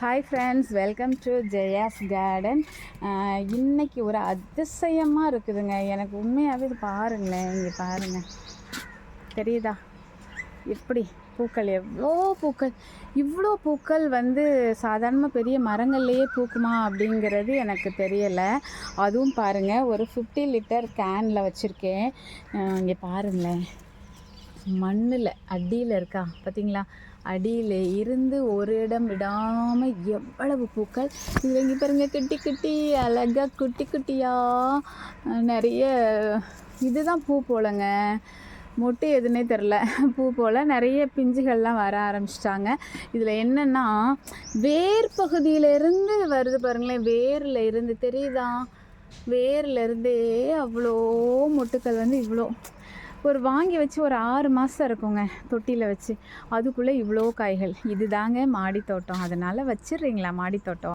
Hi friends welcome to Jaya's garden இன்னைக்கு ஒரு அதிசயமாக இருக்குதுங்க. எனக்கு உண்மையாகவே இது பாருங்களேன் இங்கே பாருங்கள் தெரியுதா? எப்படி? பூக்கள் எவ்வளோ பூக்கள்? இவ்வளோ பூக்கள் வந்து சாதாரணமாக பெரிய மரங்கள்லேயே பூக்குமா அப்படிங்கிறது எனக்கு தெரியலை. அதுவும் பாருங்கள் ஒரு ஃபிஃப்டி லிட்டர் கேனில் வச்சுருக்கேன். இங்கே பாருங்களேன். மண்ணில் அடியில் இருக்கா? பார்த்தீங்களா அடியில் இருந்து ஒரு இடம் விடாமல் எவ்வளவு பூக்கள்? இதில் இங்கே பாருங்க குட்டி குட்டி அழகாக குட்டி குட்டியாக நிறைய இதுதான் பூ போலங்க. மொட்டு எதுனே தெரில பூ போல் நிறைய பிஞ்சுகள்லாம் வர ஆரம்பிச்சிட்டாங்க. இதில் என்னென்னா வேர் பகுதியிலேருந்து வருது பாருங்களேன். வேரில் இருந்து தெரியுதா? வேர்லேருந்தே அவ்வளோ மொட்டுக்கள் வந்து இவ்வளோ ஒரு வாங்கி வச்சு ஒரு ஆறு மாதம் இருக்குங்க தொட்டியில் வச்சு. அதுக்குள்ளே இவ்வளோ காய்கள். இது தாங்க மாடித்தோட்டம். அதனால் வச்சிடுறீங்களா மாடித்தோட்டம்?